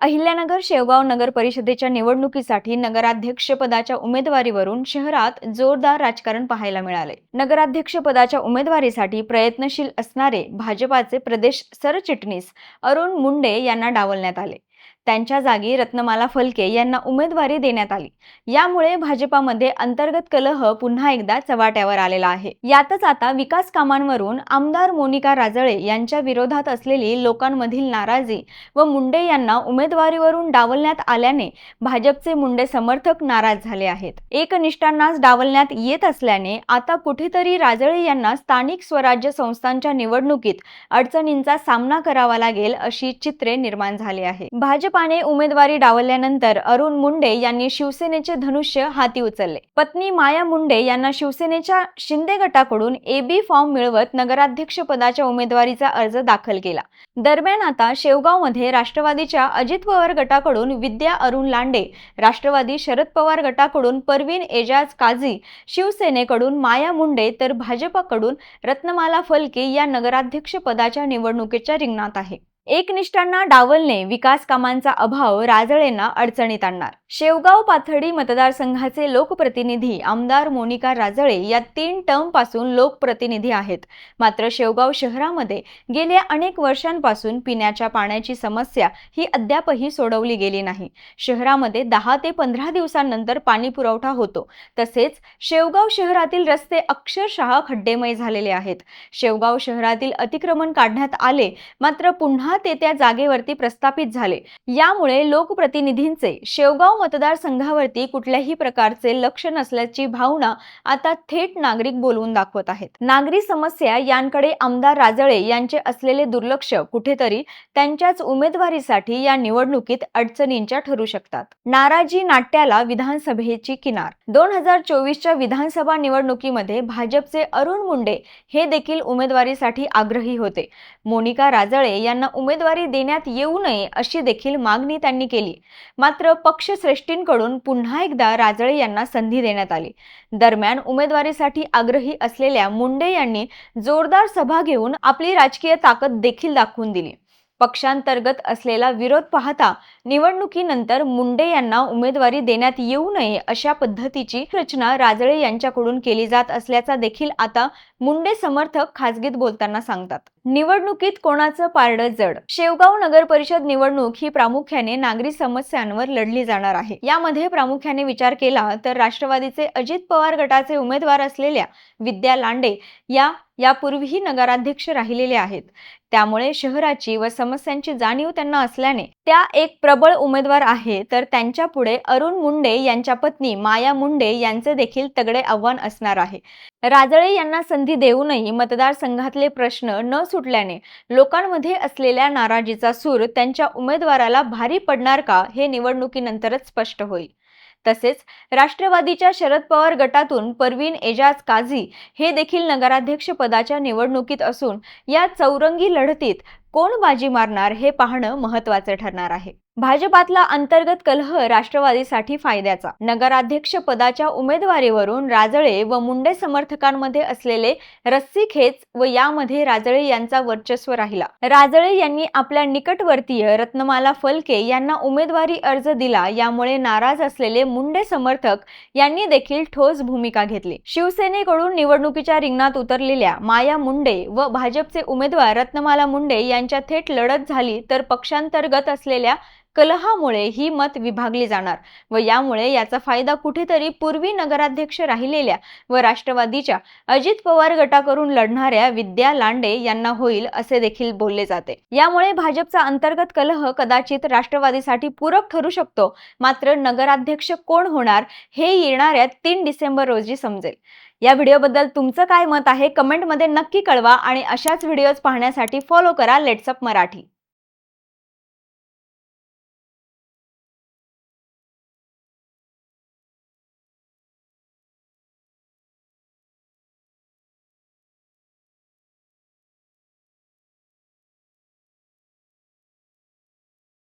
अहिल्यानगर शेवगाव नगर परिषदेच्या निवडणुकीसाठी नगराध्यक्षपदाच्या उमेदवारीवरून शहरात जोरदार राजकारण पाहायला मिळाले. नगराध्यक्षपदाच्या उमेदवारीसाठी प्रयत्नशील असणारे भाजपाचे प्रदेश सरचिटणीस अरुण मुंडे यांना डावलण्यात आले. त्यांच्या जागी रत्नमाला फलके यांना उमेदवारी देण्यात आली. यामुळे भाजपामध्ये अंतर्गत कलह पुन्हा एकदा चव्हाट्यावर आलेला आहे. यातच आता विकास कामांवरून आमदार मोनिका राजळे यांच्या विरोधात असलेली लोकांमधील नाराजी व मुंडे यांना उमेदवारीवरून डावलण्यात आल्याने भाजपचे मुंडे समर्थक नाराज झाले आहेत. एकनिष्ठांनाच डावलण्यात येत असल्याने आता कुठेतरी राजळे यांना स्थानिक स्वराज्य संस्थांच्या निवडणुकीत अडचणींचा सामना करावा लागेल अशी चित्रे निर्माण झाली आहे. भाजप भाजपाने उमेदवारी डावलल्यानंतर अरुण मुंडे यांनी शिवसेनेचे धनुष्य हाती उचलले. पत्नी माया मुंडे यांना शिवसेनेच्या शिंदे गटाकडून एबी फॉर्म मिळवत नगराध्यक्ष पदाच्या उमेदवारीचा अर्ज दाखल केला. दरम्यान आता शेवगावमध्ये राष्ट्रवादीच्या अजित पवार गटाकडून विद्या अरुण लांडे राष्ट्रवादी शरद पवार गटाकडून परवीन एजाज काझी शिवसेनेकडून माया मुंडे तर भाजपकडून रत्नमाला फलके या नगराध्यक्ष पदाच्या निवडणुकीच्या रिंगणात आहे. एकनिष्ठांना डावलणे विकास कामांचा अभाव राजळेंना अडचणीत आणणार. शेवगाव पाथडी मतदारसंघाचे लोकप्रतिनिधी आमदार मोनिका राजळे या तीन टर्मपासून लोकप्रतिनिधी आहेत. मात्र शेवगाव शहरामध्ये गेल्या अनेक वर्षांपासून पिण्याच्या पाण्याची समस्या ही अद्यापही सोडवली गेली नाही. शहरामध्ये दहा ते पंधरा दिवसांनंतर पाणी पुरवठा होतो. तसेच शेवगाव शहरातील रस्ते अक्षरशः खड्डेमय झालेले आहेत. शेवगाव शहरातील अतिक्रमण काढण्यात आले मात्र पुन्हा ते त्या जागेवरती प्रस्थापित झाले. यामुळे लोकप्रतिनिधींचे शेवगाव मतदारसंघावरती कुठल्याही प्रकारचे लक्ष नसल्याची भावना आता थेट नागरिक बोलवून दाखवत आहेत. नागरी समस्या यांकडे आमदार राजळे यांचे असलेले दुर्लक्ष कुठेतरी त्यांच्याच उमेदवारीसाठी या निवडणुकीत अडचणींच्या ठरू शकतात. नाराजी नाट्याला विधानसभेची किनार. दोन हजार चोवीसच्या विधानसभा निवडणुकीमध्ये भाजपचे अरुण मुंडे हे देखील उमेदवारीसाठी आग्रही होते. मोनिका राजळे यांना उमेदवारी देण्यात येऊ नये अशी देखील मागणी त्यांनी केली. मात्र पक्षश्रेष्ठींकडून पुन्हा एकदा राजळे यांना संधी देण्यात आली. दरम्यान उमेदवारीसाठी आग्रही असलेल्या मुंडे यांनी जोरदार सभा घेऊन आपली राजकीय ताकद देखील दाखवून दिली. पक्षांतर्गत असलेला विरोध पाहता निवडणुकीनंतर मुंडे यांना उमेदवारी देण्यात येऊ नये अशा पद्धतीची रचना राजळे यांच्याकडून केली जात असल्याचा देखील आता मुंडे समर्थक खासगीत बोलताना सांगतात. निवडणुकीत कोणाचं पारडं जड? शेवगाव नगर परिषद निवडणूक ही प्रामुख्याने नागरी समस्यांवर लढली जाणार आहे. यामध्ये प्रामुख्याने विचार केला तर राष्ट्रवादीचे अजित पवार गटाचे उमेदवार असलेल्या विद्या लांडे या यापूर्वीही नगराध्यक्ष राहिलेले आहेत. त्यामुळे शहराची व समस्यांची जाणीव त्यांना असल्याने त्या एक प्रबळ उमेदवार आहे. तर त्यांच्या पुढे अरुण मुंडे यांच्या पत्नी माया मुंडे यांचे देखील तगडे आव्हान असणार आहे. राजळे यांना संधी देऊनही मतदारसंघातले प्रश्न न सुटल्याने लोकांमध्ये असलेल्या नाराजीचा सूर त्यांच्या उमेदवाराला भारी पडणार का हे निवडणुकीनंतरच स्पष्ट होईल. तसेच राष्ट्रवादीच्या शरद पवार गटातून परवीन एजाज काझी हे देखील नगराध्यक्ष पदाच्या निवडणुकीत असून या चौरंगी लढतीत कोण बाजी मारणार हे पाहणं महत्वाचं ठरणार आहे. भाजपातला अंतर्गत कलह राष्ट्रवादीसाठी फायद्याचा. नगराध्यक्ष पदाच्या उमेदवारीवरून राजळे व मुंडे समर्थकांमध्ये असलेले रस्सीखेच व यामध्ये राजळे यांचा वर्चस्व राहिला. राजळे यांनी आपल्या निकटवर्तीय रत्नमाला फलके यांना उमेदवारी अर्ज दिला यामुळे नाराज असलेले मुंडे समर्थक यांनी देखील ठोस भूमिका घेतली. शिवसेनेकडून निवडणुकीच्या रिंगणात उतरलेल्या माया मुंडे व भाजपचे उमेदवार रत्नमाला मुंडे यांच्या थेट लढत झाली तर पक्षांतर्गत असलेल्या कलहामुळे ही मत विभागली जाणार व यामुळे याचा फायदा कुठेतरी पूर्वी नगराध्यक्ष राहिलेल्या व राष्ट्रवादीच्या अजित पवार गटाकडून लढणाऱ्या विद्या लांडे यांना होईल असे देखील बोलले जाते. यामुळे भाजपचा अंतर्गत कलह कदाचित राष्ट्रवादीसाठी पूरक ठरू शकतो. मात्र नगराध्यक्ष कोण होणार हे येणाऱ्या तीन डिसेंबर रोजी समजेल. या व्हिडिओबद्दल तुमचं काय मत आहे? कमेंटमध्ये नक्की कळवा आणि अशाच व्हिडिओज पाहण्यासाठी फॉलो करा. लेट्सअप मराठी.